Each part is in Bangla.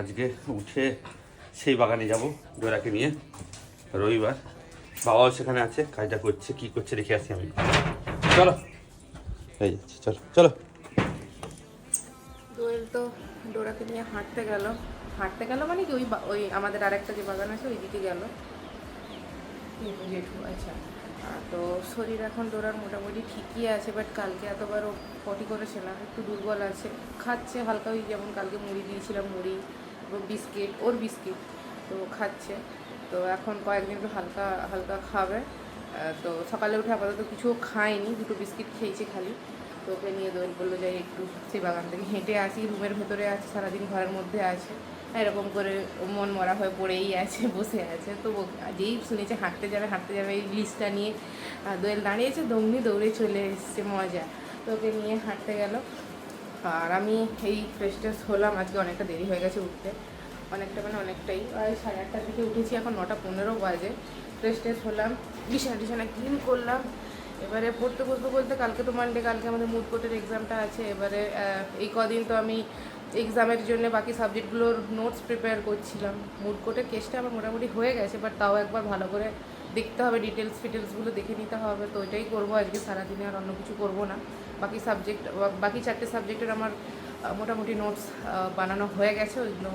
আজকে উঠে সেই বাগানে যাব ডোরাকে নিয়ে। রবিবার। বাবাও সেখানে আছে কাজটা করছে কি করছে দেখে আসি আমি। চলো। এই যাচ্ছে চলো চলো। দোয়েল তো ডোরাকে নিয়ে হাঁটতে গেল। হাঁটতে গেল মানে কি? ওই ওই আমাদের আরেকটা যে বাগান আছে ওই দিকে গেল আচ্ছা। তো শরীর এখন ডোরার মোটামুটি ঠিকই আছে বাট কালকে এতবার ও পটি করেছিলাম, একটু দুর্বল আছে। খাচ্ছে হালকা ওই যেমন কালকে মুড়ি দিয়েছিলাম, মুড়ি বিস্কিট, ওর বিস্কিট, তো খাচ্ছে। তো এখন কয়েকদিন একটু হালকা হালকা খাবে। তো সকালে উঠে আপাতত কিছু খায়নি দুটো বিস্কিট খেয়েছে খালি। তো ওকে নিয়ে দোয়েল বলল যাই একটু সেই বাগান থেকে হেঁটে আসি, রুমের ভেতরে আছে, সারাদিন ঘরের মধ্যে আছে। এরকম করে মন মরা হয়ে পড়েই আছে, বসে আছে। তো যেই শুনেছে হাঁটতে যাবে হাঁটতে যাবে, এই লিস্টটা নিয়ে দোয়েল দাঁড়িয়েছে দমনি দৌড়ে চলে এসছে, মজা। তো ওকে নিয়ে হাঁটতে গেল। আর আমি এই ফ্রেশ ট্রেশ হলাম, আজকে অনেকটা দেরি হয়ে গেছে উঠতে। অনেকটা মানে অনেকটাই। ওই সাড়ে আটটার দিকে উঠেছি, এখন নটা পনেরো বাজে। ফ্রেশ ট্রেশ হলাম, বিছানা টিছানা ক্লিন করলাম। এবারে পড়তে বসতে বলতে কালকে তো মানডে কালকে আমাদের মুড কোর্টের এক্সামটা আছে। এবারে এই কদিন তো আমি এক্সামের জন্য বাকি সাবজেক্টগুলোর নোটস প্রিপেয়ার করছিলাম। মুড কোর্টের কেসটা আমার মোটামুটি হয়ে গেছে বাট তাও একবার ভালো করে দেখতে হবে ডিটেলস ফিটেলসগুলো দেখে নিতে হবে, তো ওইটাই করব আজকে সারাদিনে, আর অন্য কিছু করব না। বাকি সাবজেক্ট বাকি চারটে সাবজেক্টের আমার মোটামুটি নোটস বানানো হয়ে গেছে ওইগুলো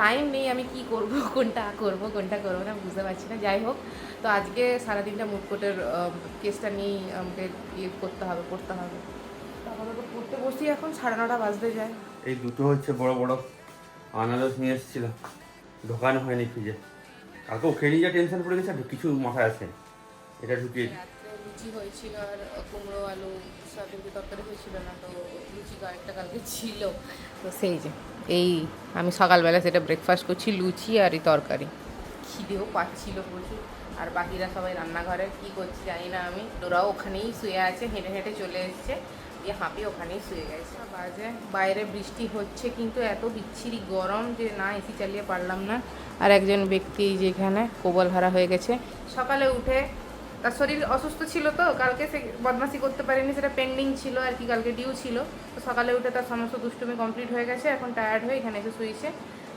টাইম নেই, আমি কি করব, কোনটা করব, কোনটা করব না, বুঝতে পারছি না। যাই হোক, তো আজকে সারাদিনটা মুডকোটের কেসটা নিয়েই আমাকে ইয়ে করতে হবে, পড়তে হবে। আপাতত পড়তে বসি এখন সাড়ে নটা বাজতে যায়। এই দুটো হচ্ছে বড় বড় আনারস নিয়ে এসেছিলাম ঢোকানো হয়নি ফ্রিজে। কালকে ওকে নিয়ে যা টেনশন পড়ে গেছে আর কিছু মাথায় আছে এটা ঢুকিয়ে লুচি হয়েছিল আর কুমড়ো আলু সয়াবিন তরকারি হয়েছিল না তো লুচি কয়েকটা কালকে ছিল। তো সেই যে এই আমি সকালবেলা সেটা ব্রেকফাস্ট করছি লুচি আর এই তরকারি। খিদেও পাচ্ছিল প্রচুর। আর বাকিরা সবাই রান্নাঘরে কি করছে জানি না আমি। ওরাও ওখানেই শুয়ে আছে হেঁটে হেঁটে চলে এসছে। দিয়ে হাঁপিয়ে ওখানেই শুয়ে গেছে। বাজে। বাইরে বৃষ্টি হচ্ছে, কিন্তু এত বিচ্ছিরি গরম যে না এসি চালিয়ে পারলাম না। আর একজন ব্যক্তি যেখানে কোবল হারা হয়ে গেছে। সকালে উঠে তার শরীর অসুস্থ ছিল তো, কালকে সে বদমাসি করতে পারেনি, সেটা পেন্ডিং ছিল আর কি, কালকে ডিউ ছিল। তো সকালে উঠে তার সমস্ত দুষ্টুমি কমপ্লিট হয়ে গেছে, এখন টায়ার্ড হয়ে এখানে এসে শুয়েছে।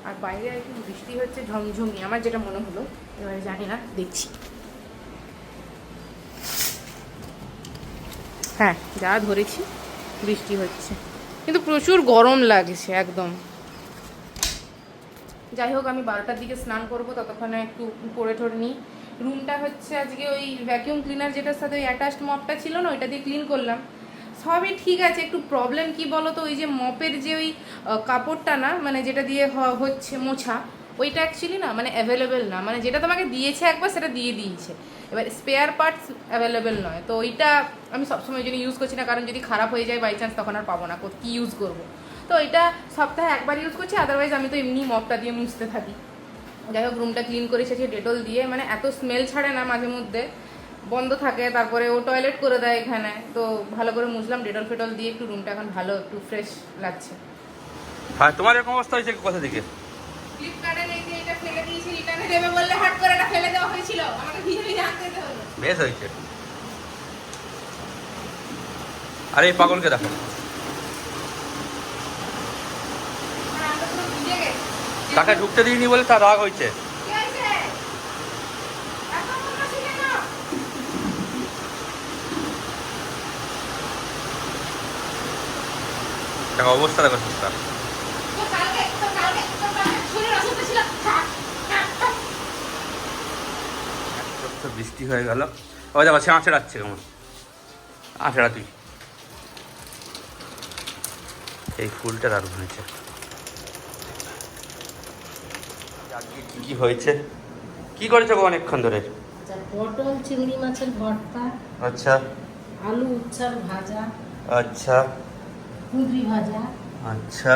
আর বাইরে আর কি বৃষ্টি হচ্ছে ঝমঝমি আমার যেটা মনে হলো, এবারে জানি না, দেখছি। হ্যাঁ যা ধরেছি, বৃষ্টি হচ্ছে। কিন্তু প্রচুর গরম লাগছে একদম। যাই হোক, আমি বারোটার দিকে স্নান করব, ততক্ষণে একটু করে ঠরে নিই। রুমটা হচ্ছে আজকে ওই ভ্যাকিউম ক্লিনার যেটার সাথে ওই অ্যাটাচড মপটা ছিল না, ওইটা দিয়ে ক্লিন করলাম। সবই ঠিক আছে, একটু প্রবলেম কি বলো তো ওই যে মপের যে ওই কাপড়টা না মানে যেটা দিয়ে হচ্ছে মোছা ওইটা অ্যাকচুয়ালি না মানে অ্যাভেলেবেল না। মানে যেটা তোমাকে দিয়েছে একবার, সেটা দিয়ে দিয়েছে। এবার স্পেয়ার পার্টস অ্যাভেলেবেল নয়। তো ওইটা আমি সবসময় জন্য ইউজ করছি না। কারণ যদি খারাপ হয়ে যায় বাই চান্স তখন আর পাবো না। কো- ইউজ করব? তো এটা সপ্তাহে একবার ইউজ করছি। আদারওয়াইজ আমি তো এমনি মপটা দিয়ে মুছতে থাকি। যাই হোক রুমটা ক্লিন করে এসেছি ডেটল দিয়ে। মানে এত স্মেল ছাড়ে না মাঝে মধ্যে। বন্ধ থাকে, তারপরে ও টয়লেট করে দেয় এখানে। তো ভালো করে মুছলাম। ডেটল ফেটল দিয়ে একটু রুমটা এখন ভালো, একটু ফ্রেশ লাগছে। হ্যাঁ তোমার এরকম অবস্থা হয়েছে কোথা থেকে? ফ্লিপকার্টে দেখে এটা ফেলে দিয়েছি রিটার্নে দেবে বললে হাট করে এটা ফেলে দেওয়া হয়েছিল। আমাকে ভিজে ভিজে আনতে যেতে হলো। বেশ হয়েছে। আরে এই পাগলকে দেখো। তাকে ঢুকতে দিইনি বলে তার রাগ হয়েছে। অবস্থা দেখো সুস্তার তো কালকে তো কালকে তো কালকে শরীর অসুস্থ ছিল থাক, থাক, থাক। তো বৃষ্টি হয়ে গেল। ও দেখো সে আঁচড়াচ্ছে কেমন। আঁচড়া তুই। এই ফুলটা দারুণ হয়েছে। কি কি হয়েছে? কি করেছ গো অনেকক্ষণ ধরে? আচ্ছা পটল চিংড়ি মাছের ভর্তা আচ্ছা। আলু উচ্ছার ভাজা আচ্ছা। কুঁদরি ভাজা। আচ্ছা।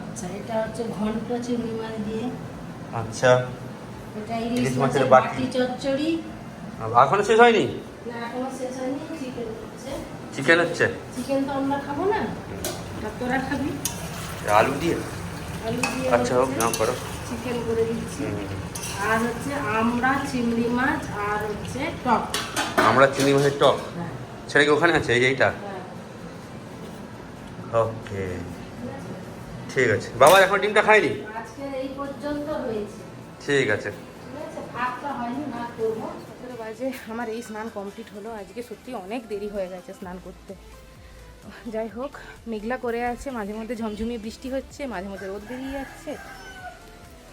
আচ্ছা এটা হচ্ছে ঘন্ট চিংড়ি মাছ দিয়ে। আচ্ছা। এটা ইলিশ ইলিশ মাছের মাছের বাটি। বাটি চচ্চড়ি। এখনও শেষ হয়নি? না এখনও শেষ হয়নি চিকেন হচ্ছে। চিকেন হচ্ছে? চিকেন তো আমরা খাব না। তোরা খাবি। আলু দিয়ে? আলু দিয়ে আচ্ছা হোক নাও করো। চিকেন করে দিচ্ছি। আর হচ্ছে আমরা চিংড়ি মাছ আর হচ্ছে টক। আমরা চিংড়ি মাছের টক? হ্যাঁ। সেটা কি ওখানে আছে এই এইটা? হ্যাঁ। ওকে ঠিক আছে। বাবা এখন ডিমটা খাইনি আজকে এই পর্যন্ত হয়েছে। ঠিক আছে। বাজে, আমার এই স্নান কমপ্লিট হলো। আজকে সত্যি অনেক দেরি হয়ে গেছে স্নান করতে। যাই হোক, মেঘলা করে আছে, মাঝে মধ্যে ঝমঝমিয়ে বৃষ্টি হচ্ছে, মাঝে মধ্যে রোদ বেরিয়ে যাচ্ছে।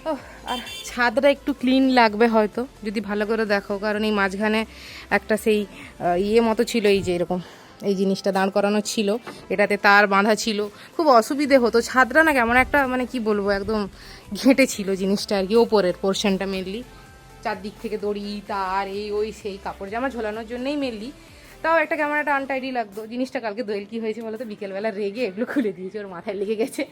ও আর ছাদটা একটু ক্লিন লাগবে হয়তো, যদি ভালো করে দেখো, কারণ এই মাঝখানে একটা সেই ইয়ে মতো ছিল এই যে এরকম, এই জিনিসটা দাঁড় করানো ছিল, এটাতে তার বাঁধা ছিল। খুব অসুবিধে হতো। ছাদটা না কেমন একটা মানে কি বলব, একদম ঘেঁটে ছিল জিনিসটা আর কি, ওপরের পোর্শনটা মেনলি চারদিক থেকে দড়ি, তার, এই, ওই, সেই কাপড়, জামা ঝোলানোর জন্যই মেনলি তাও একটা ক্যামেরাটা আনটাইডি লাগতো। জিনিসটা কালকে দোয়েল কি হয়েছে বলতো? বিকেলবেলা রেগে এগুলো খুলে দিয়েছে, ওর মাথায় লেগে গেছে।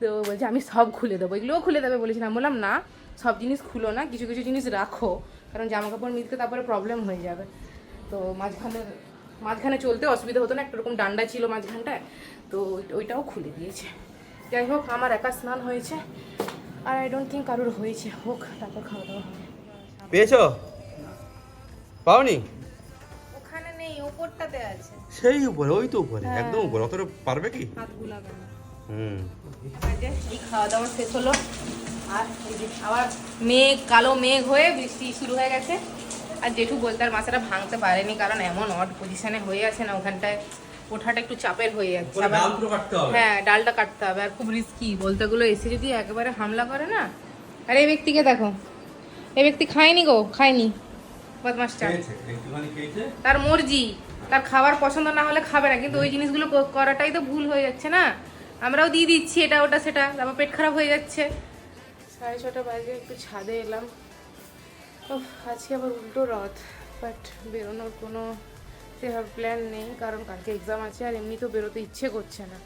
তো বলছে, আমি সব খুলে দেবো। এগুলোও খুলে দেবে বলেছিলাম। বললাম, না, সব জিনিস খুলো না, কিছু কিছু জিনিস রাখো, কারণ জামা কাপড় মিলতে তারপরে প্রবলেম হয়ে যাবে। তো মাঝখানে মাঝখানে চলতে অসুবিধা হতো না, একটা রকম ডান্ডা ছিল মাঝখানটায়। তো ওই- ওইটাও খুলে দিয়েছে। যাই হোক, আমার একা স্নান হয়েছে। আর আই ডোন্ট থিঙ্ক কারোর হয়েছে। হোক তারপর খাওয়া দাওয়া হবে। পেয়েছ? পাওনি? ওখানে নেই ওপরটাতে আছে। সেই উপরে ওই তো উপরে হ্যাঁ। একদম উপরে অতটা পারবে কি? হাত গুলাবে হুম। এই যে, এই খাওয়া দাওয়া শেষ হলো। আর আবার মেঘ কালো মেঘ হয়ে বৃষ্টি শুরু হয়ে গেছে। আর জেঠু বলতে আর মাছটা ভাঙতে পারেনি কারণ এমন অড পজিশনে হয়ে আছে না ওখানটায়। ওঠাটা একটু চাপের হয়ে যাচ্ছে। হ্যাঁ ডালটা কাটতে হবে। আর খুব রিস্কি বলতে গুলো এসে যদি একেবারে হামলা করে না? আর এই ব্যক্তিকে দেখো। এই ব্যক্তি খায়নি গো খায়নি। বদমাসটা তার মর্জি। তার খাবার পছন্দ না হলে খাবে না। কিন্তু ওই জিনিসগুলো করাটাই তো ভুল হয়ে যাচ্ছে না? আমরাও দিয়ে দিচ্ছি এটা ওটা সেটা। তারপর পেট খারাপ হয়ে যাচ্ছে। সাড়ে ছটা বাজে একটু ছাদে এলাম। আজকে আবার উল্টো রথ। বাট বেরোনোর কোনো সেভাবে প্ল্যান নেই, কারণ কালকে এক্সাম আছে আর এমনি তো বেরোতে ইচ্ছে করছে না।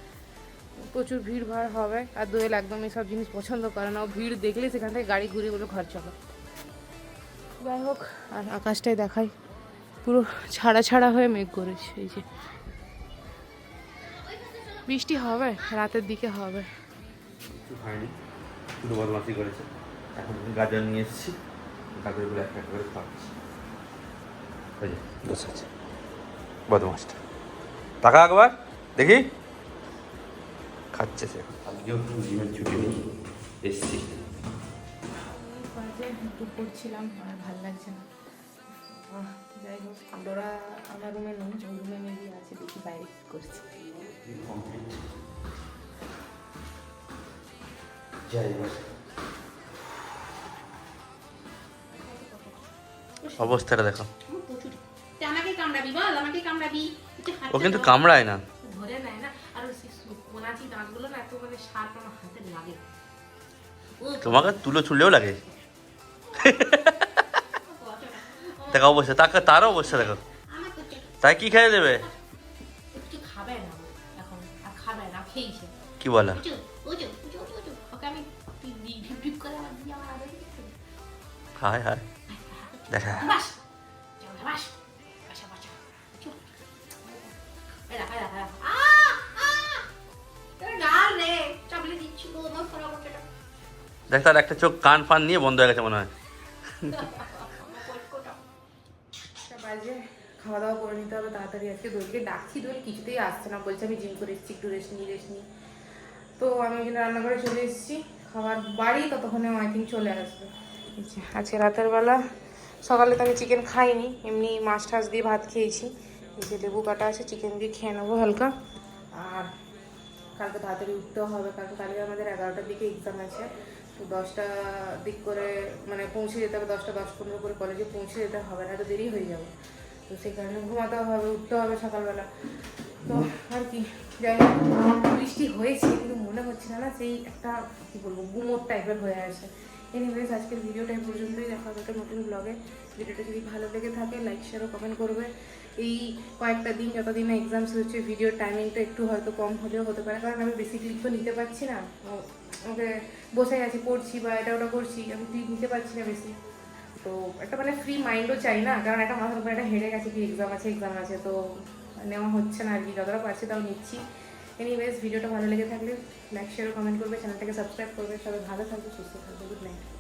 প্রচুর ভিড় ভাড় হবে, আর দোয়েল একদম সব জিনিস পছন্দ করে না। ও ভিড় দেখলে সেখান থেকে গাড়ি ঘুরে বলে ঘর চলো। যাই হোক, আর আকাশটাই দেখাই। পুরো ছাড়া ছাড়া হয়ে মেঘ করেছে, এই যে। বৃষ্টি হবে, রাতের দিকে হবে। গাজর নিয়ে এসেছি, গাজরগুলো একটা করে খাওয়াচ্ছি। বসে আছে। বদমাসটা টাকা একবার দেখি। খাচ্ছে সে। আজকেও ছুটি এসছি। আর ভালো লাগছে না। যাই হোক ডোরা আমার রুমে নেই ওই রুমে মেবি আছে দেখি বাইরে করছে। যাই অবস্থাটা দেখো কামড়াবি ও কিন্তু কামড়ায় না। ধরে নেয় না আর ওই কোনাচি দাঁতগুলো না এত মানে শার্প আমার হাতে লাগে। তোমাকে তুলো ছুড়লেও লাগে। দেখো অবস্থা তাকে তার অবস্থা দেখো। তাই কি খেয়ে দেবে? একটু খাবে না ও এখন আর খাবে না খেয়েছে। কি বলা? উঁচু উঁচু উঁচু দেখ তার একটা চোখ কান ফান নিয়ে বন্ধ হয়ে গেছে মনে হয়। খাওয়া দাওয়া করে নিতে হবে তাড়াতাড়ি আজকে দোলকে ডাকছি দোল কিছুতেই আসছে না। বলছে আমি জিম করে এসেছি, একটু রেস্ট নিই রেস্ট নিই তো আমি এখানে রান্নাঘরে চলে এসেছি। খাবার বাড়ি ততক্ষণে আই থিঙ্ক চলে আসবে। আজকে রাতের বেলা। সকালে তো আমি চিকেন খাইনি, এমনি মাছ টাছ দিয়ে ভাত খেয়েছি। এই যে লেবু কাটা আছে চিকেন দিয়ে খেয়ে নেব হালকা। আর কালকে তাড়াতাড়ি উঠতেও হবে, কালকে কালকে আমাদের এগারোটার দিকে এক্সাম আছে। দশটা দিক করে মানে পৌঁছে যেতে হবে, দশটা দশ পনেরো করে কলেজে পৌঁছে যেতে হবে না তো দেরি হয়ে যাবে। তো সেই কারণে ঘুমাতেও হবে, উঠতে হবে সকালবেলা। তো আর কি, যাই হোক, বৃষ্টি হয়েছে, কিন্তু মনে হচ্ছে না না সেই একটা, কী বলব, গুমোট টাইপের হয়ে আছে। এনিওয়েজ আজকের ভিডিওটা পর্যন্তই, দেখা হবে নতুন ব্লগে ভিডিওটা যদি ভালো লেগে থাকে লাইক শেয়ার ও কমেন্ট করবে। এই কয়েকটা দিন, যতদিন এক্সাম হচ্ছে ভিডিওর টাইমিংটা একটু হয়তো কম হলেও হতে পারে। কারণ আমি বেশি ক্লিপ তো নিতে পারছি না। ও- আমাকে বসে আছি, পড়ছি বা এটা ওটা করছি। আমি ক্লিপ নিতে পারছি না বেশি। তো একটা মানে ফ্রি মাইন্ডও চাই না। কারণ একটা মাথার উপরে একটা হেডে গেছে কি এক্সাম আছে এক্সাম আছে। তো নেওয়া হচ্ছে না আর কি। যতটা পারছি তাও নিচ্ছি। এনিওয়েজ ভিডিওটা ভালো লেগে থাকলে লাইক শেয়ার কমেন্ট করবে চ্যানেলটাকে সাবস্ক্রাইব করবে। সবাই ভালো থাকবে, সুস্থ থাকবে। Good night